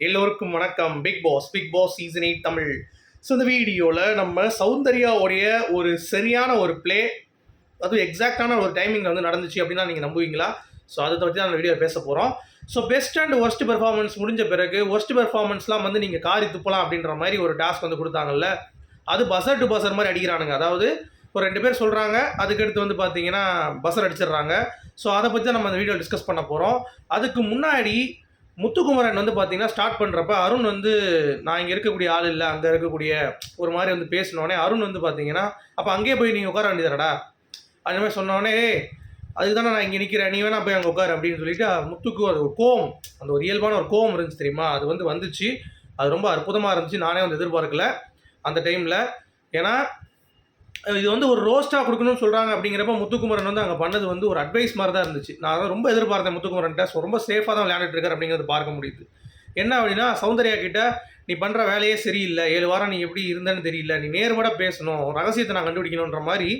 எல்லோருக்கும் வணக்கம். Bigg Boss Bigg Boss season eight Tamil. So இந்த வீடியோவில் நம்ம சௌந்தர்யாவுடைய ஒரு சரியான ஒரு ப்ளே அதுவும் எக்ஸாக்டான ஒரு டைமிங் வந்து நடந்துச்சு அப்படின்னா நீங்கள் நம்புவீங்களா? ஸோ அதை பற்றி தான் அந்த வீடியோ பேச போகிறோம் so best and worst performance முடிஞ்ச பிறகு ஒர்ஸ்ட் பெர்ஃபார்மன்ஸ்லாம் வந்து நீங்கள் காரி துப்பலாம் அப்படின்ற மாதிரி ஒரு டாஸ்க் வந்து கொடுத்தாங்கல்ல. அது பசர் டு பசர் மாதிரி அடிக்கிறானுங்க. அதாவது ஒரு ரெண்டு பேர் சொல்கிறாங்க அதுக்கடுத்து வந்து பார்த்தீங்கன்னா பசர் அடிச்சிடுறாங்க. ஸோ அதை பற்றி தான் நம்ம அந்த வீடியோ டிஸ்கஸ் பண்ண போகிறோம் அதுக்கு முன்னாடி முத்துக்குமரன் வந்து பார்த்தீங்கன்னா ஸ்டார்ட் பண்ணுறப்ப அருண் வந்து நான் இங்கே இருக்கக்கூடிய ஆள் இல்லை அங்கே இருக்கக்கூடிய ஒரு மாதிரி வந்து பேசினோடனே அருண் வந்து பார்த்தீங்கன்னா அப்போ அங்கேயே போய் நீங்கள் உட்கார வேண்டியதாடா அந்த மாதிரி சொன்னோடனே அதுக்கு தானே நான் இங்கே நிற்கிறேன் நீ வேணா போய் அங்கே உட்காரு அப்படின்னு சொல்லிட்டு முத்துக்கு அது ஒரு கோவம் அந்த ஒரு இயல்பான ஒரு கோவம் இருந்துச்சு தெரியுமா? அது வந்து வந்துச்சு. அது ரொம்ப அற்புதமாக இருந்துச்சு. நானே வந்து எதிர்பார்க்கல அந்த டைமில் ஏன்னா இது வந்து ஒரு ரோஸ்ட்டாக கொடுக்கணும்னு சொல்கிறாங்க அப்படிங்கிறப்ப முத்துக்குமரன் வந்து அங்கே பண்ணது வந்து ஒரு அட்வைஸ் மாதிரி தான் இருந்துச்சு. நான் அதான் ரொம்ப எதிர்பார்த்தேன் முத்துக்குமரன்ட்ட. ரொம்ப சேஃபாக தான் விளையாண்டுட்டு இருக்கார் அப்படிங்கிறது பார்க்க முடியுது. என்ன அப்படின்னா சௌந்தர்யா கிட்ட நீ பண்ணுற வேலையே சரியில்லை. ஏழு வாரம் நீ எப்படி இருந்தேன்னு தெரியல. நீ நேர்பட பேசணும். ரகசியத்தை நான் கண்டுபிடிக்கணுன்ற மாதிரி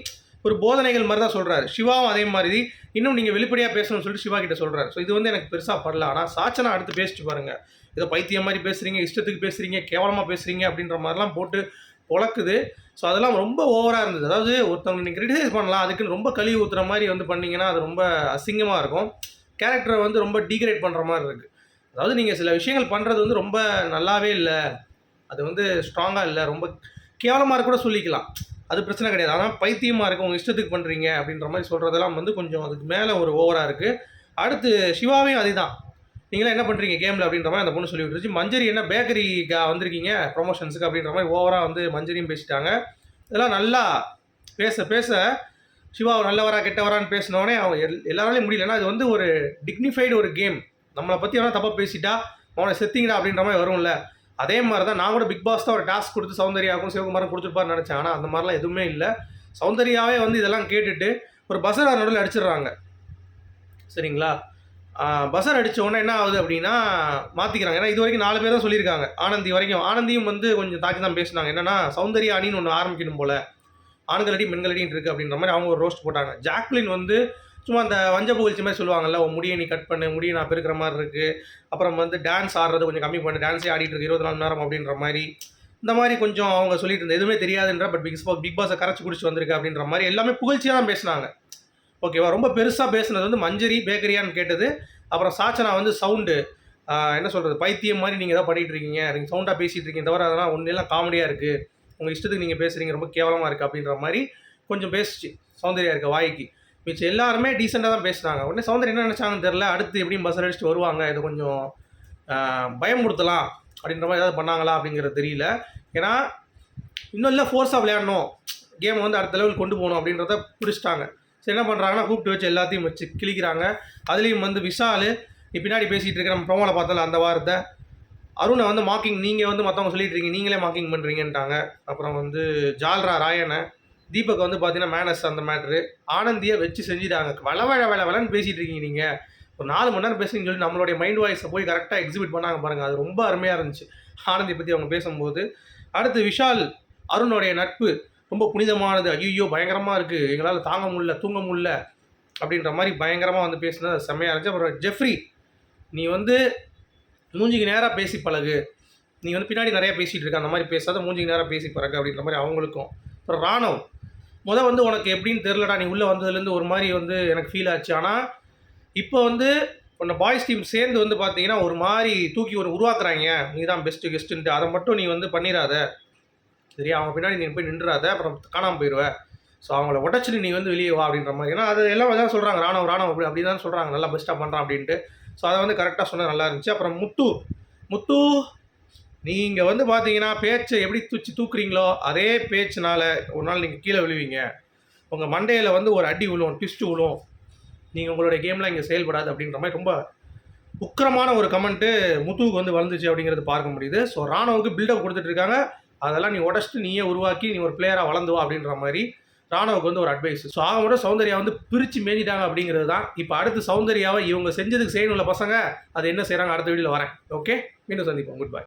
ஒரு போதனைகள் மாதிரி தான் சொல்கிறாரு சிவாவும் அதே மாதிரி இன்னும் நீங்கள் வெளிப்படையாக பேசணும்னு சொல்லிட்டு சிவா கிட்ட சொல்கிறாரு ஸோ இது வந்து எனக்கு பெருசாக படல. ஆனால் சாச்சனா அடுத்து பேசிட்டு பாருங்கள் இதை பைத்தியம் மாதிரி பேசுகிறீங்க இஷ்டத்துக்கு பேசுகிறீங்க கேவலமாக பேசுகிறீங்க அப்படின்ற மாதிரிலாம் போட்டு பொழக்குது. ஸோ அதெல்லாம் ரொம்ப ஓவராக இருந்தது. அதாவது ஒருத்தவங்க நீங்கள் கிரிட்டிசைஸ் பண்ணலாம். அதுக்குன்னு ரொம்ப கழுவி ஊற்றுற மாதிரி வந்து பண்ணிங்கன்னா அது ரொம்ப அசிங்கமாக இருக்கும். கேரக்டரை வந்து ரொம்ப டீக்ரேட் பண்ணுற மாதிரி இருக்குது அதாவது நீங்கள் சில விஷயங்கள் பண்ணுறது வந்து ரொம்ப நல்லாவே இல்லை. அது வந்து ஸ்ட்ராங்காக இல்லை. ரொம்ப கேவலமாக கூட சொல்லிக்கலாம். அது பிரச்சனை கிடையாது. ஆனால் பைத்தியமாக இருக்குது உங்கள் இஷ்டத்துக்கு பண்ணுறீங்க அப்படின்ற மாதிரி சொல்கிறதெல்லாம் வந்து கொஞ்சம் அதுக்கு மேலே ஒரு ஓவராக இருக்குது அடுத்து சிவாவையும் அதுதான். நீங்களாம் என்ன பண்ணுறீங்க கேமில் அப்படின்ற மாதிரி அந்த பொண்ணு சொல்லி விட்டுருச்சு. மஞ்சரி என்ன பேக்கரிக்கு வந்திருக்கீங்க? ப்ரொமோஷன்ஸுக்கு அப்படின்ற மாதிரி ஓவராக வந்து மஞ்சரியும் பேசிட்டாங்க. இதெல்லாம் நல்லா பேச பேச சிவா நல்லவரா கெட்டவரான்னு பேசினோடனே அவங்க எல் எல்லாராலையும் முடியல. ஏன்னா இது வந்து ஒரு டிக்னிஃபைடு ஒரு கேம் நம்மளை பற்றி எவனா தப்பாக பேசிட்டா அவனை செத்திங்கடா அப்படின்ற மாதிரி வரும்ல. அதே மாதிரி தான் நான் கூட பிக் பாஸ் தான் ஒரு டாஸ்க் கொடுத்து சௌந்தர்யாவுக்கும் சிவகுமாரும் கொடுத்துருப்பாருன்னு நினச்சேன். ஆனால் அந்த மாதிரிலாம் எதுவுமே இல்லை. சௌந்தர்யாவே வந்து இதெல்லாம் கேட்டுட்டு ஒரு பசரா நடுவில் அடிச்சிடுறாங்க சரிங்களா? பசர் அடித்த உடனே என்ன ஆகுது அப்படின்னா மாற்றிக்கிறாங்க ஏன்னா இது வரைக்கும் நாலு பேர் தான் சொல்லியிருக்காங்க. ஆனந்தி வரைக்கும் ஆனந்தியும் வந்து கொஞ்சம் தாக்கி தான் பேசினாங்க. என்னன்னா சௌந்தரிய அணின்னு ஒன்று ஆரம்பிக்கணும் போல். ஆண்களடி அடி இருக்குது அப்படின்ற மாதிரி அவங்க ஒரு ரோஸ்ட் போட்டாங்க. ஜாக்லின் வந்து சும்மா அந்த வஞ்ச புகழ்ச்சி மாதிரி சொல்லுவாங்கல்ல உன் முடியை நீ கட் பண்ணு முடியை நான் பெருக்கிற மாதிரி இருக்குது அப்புறம் வந்து டான்ஸ் ஆடுறது கொஞ்சம் கம்மி பண்ணு டான்ஸே ஆடிட்டு இருக்கு இருபத்தி நாலு நேரம் அப்படின்ற மாதிரி. இந்த மாதிரி கொஞ்சம் அவங்க சொல்லிட்டு இருந்தது. எதுவுமே தெரியாதுன்ற பட் பிக் பாஸ் பிக் பாஸை கரைச்சி குடிச்சு வந்திருக்கு அப்படின்ற மாதிரி எல்லாமே புகழ்ச்சியாக தான் பேசினாங்க. ஓகேவா? ரொம்ப பெருசாக பேசுனது வந்து மஞ்சரி பேக்கரியான்னு கேட்டது. அப்புறம் சாச்சனா வந்து சவுண்டு. என்ன சொல்கிறது பைத்தியம் மாதிரி நீங்கள் ஏதாவது பண்ணிகிட்டு இருக்கீங்க. நீங்கள் சவுண்டாக பேசிகிட்டு இருக்கீங்க. தவிர அதெல்லாம் ஒன்றெல்லாம் காமெடியாக இருக்குது உங்கள் இஷ்டத்துக்கு நீங்கள் பேசுகிறீங்க ரொம்ப கேவலமாக இருக்குது அப்படின்ற மாதிரி கொஞ்சம் பேசிச்சு. சௌந்தர்யா இருக்க வாய்க்கு. மிச்சம் எல்லாருமே டீசெண்டாக தான் பேசுகிறாங்க உடனே சௌந்தர்யா என்ன நினச்சாங்கன்னு தெரில அடுத்து எப்படியும் பஸ் அடிச்சுட்டு வருவாங்க. இது கொஞ்சம் பயமுறுத்தலாம் அப்படின்ற மாதிரி ஏதாவது பண்ணாங்களா அப்படிங்கிறது தெரியல. ஏன்னா இன்னும் இல்லை ஃபோர்ஸாக விளையாடணும். கேமை வந்து அடுத்த லெவல் கொண்டு போகணும் அப்படின்றத பிடிச்சிட்டாங்க. சரி என்ன பண்ணுறாங்கன்னா கூப்பிட்டு வச்சு எல்லாத்தையும் வச்சு கிழிக்கிறாங்க. அதுலேயும் வந்து விஷால் நீ பின்னாடி பேசிகிட்டு இருக்க நம்ம ப்ரோமோவில் பார்த்தல அந்த வாரத்தை. அருணை வந்து மாக்கிங் நீங்கள் வந்து மற்றவங்க சொல்லிட்டு இருக்கீங்க நீங்களே மாக்கிங் பண்ணுறீங்கன்ட்டாங்க அப்புறம் வந்து ஜால்ரா ராயனை தீபக் வந்து பார்த்தீங்கன்னா மேனஸ் அந்த மேட்ரு ஆனந்தியை வச்சு செஞ்சுட்டாங்க. வள வள வள வளன்னு பேசிகிட்டு இருக்கீங்க நீங்கள் ஒரு நாலு மணி நேரம் பேசுங்கன்னு சொல்லி நம்மளுடைய மைண்ட் வாய்ஸை போய் கரெக்டாக எக்ஸிபிட் பண்ணாங்க பாருங்கள் அது ரொம்ப அருமையாக இருந்துச்சு. ஆனந்தி பற்றி அவங்க பேசும்போது. அடுத்து விஷால் அருணுடைய நட்பு. ரொம்ப புனிதமானது. ஐயோ பயங்கரமாக இருக்குது எங்களால் தாங்க முடியல தூங்க முடியல அப்படின்ற மாதிரி பயங்கரமாக வந்து பேசினது. செம்மையாக இருந்துச்சு. அப்புறம் ஜெஃப்ரி நீ வந்து மூஞ்சிக்கு நேராக பேசி பழகு. நீ வந்து பின்னாடி நிறையா பேசிகிட்டு இருக்க. அந்த மாதிரி பேசாத மூஞ்சிக்கு நேராக பேசி பழகு அப்படின்ற மாதிரி அவங்களுக்கும். அப்புறம் ராணவ் முதல் வந்து உனக்கு எப்படின்னு தெரிலடா நீ உள்ளே வந்ததுலேருந்து ஒரு மாதிரி வந்து எனக்கு ஃபீல் ஆச்சு. ஆனால் இப்போ வந்து உன்னை பாய்ஸ் டீம் சேர்ந்து வந்து பார்த்தீங்கன்னா ஒரு மாதிரி தூக்கி ஒரு உருவாக்குறாங்க நீ தான் பெஸ்ட்டு கெஸ்ட்டுன்ட்டு அதை மட்டும் நீ வந்து பண்ணிடாத. சரியா அவங்க பின்னாடி நீ போய் நின்றுறாத அப்புறம் காணாமல் போயிடுவேன் ஸோ அவங்கள உடச்சிட்டு நீ வந்து வெளியே வா அப்படின்ற மாதிரி. ஏன்னா அது எல்லாம் தான் சொல்கிறாங்க ராணுவம் ராணுவம் அப்படி அப்படி தான் சொல்கிறாங்க நல்லா பெஸ்ட்டாக பண்ணுறான் அப்படின்ட்டு. ஸோ அதை வந்து கரெக்டாக சொன்னால் நல்லா இருந்துச்சு. அப்புறம் முத்து முத்து நீங்கள் வந்து பார்த்தீங்கன்னா பேச்சை எப்படி தூச்சி தூக்குறீங்களோ அதே பேச்சுனால ஒரு நாள் நீங்கள் கீழே விழுவீங்க. உங்கள் மண்டையில் வந்து ஒரு அடி விழுவும் ட்விஸ்ட்டு விழுவும் நீங்கள் உங்களுடைய கேம்லாம் இங்கே செயல்படாது அப்படின்ற மாதிரி ரொம்ப உக்கரமான ஒரு கமெண்ட்டு முத்துவுக்கு வந்து வளர்ந்துச்சு அப்படிங்கிறது பார்க்க முடியுது. ஸோ ராணுவுக்கு பில்டப் கொடுத்துட்ருக்காங்க அதெல்லாம் நீ உடச்சிட்டு நீயே உருவாக்கி நீ ஒரு பிளேயராக வளர்ந்துவா அப்படின்ற மாதிரி ராணுவுக்கு வந்து ஒரு அட்வைஸ் ஸோ ஆக மட்டும் சௌந்தர்யா வந்து பிரித்து மேஞ்சிட்டாங்க அப்படிங்கிறது தான். இப்போ அடுத்து சௌந்தர்யாவை இவங்க செஞ்சதுக்கு செய்யணும்ல பசங்க அது என்ன செய்கிறாங்க அடுத்த வீடியோவில் வரேன். ஓகே மீண்டும் சந்திப்போம். Good bye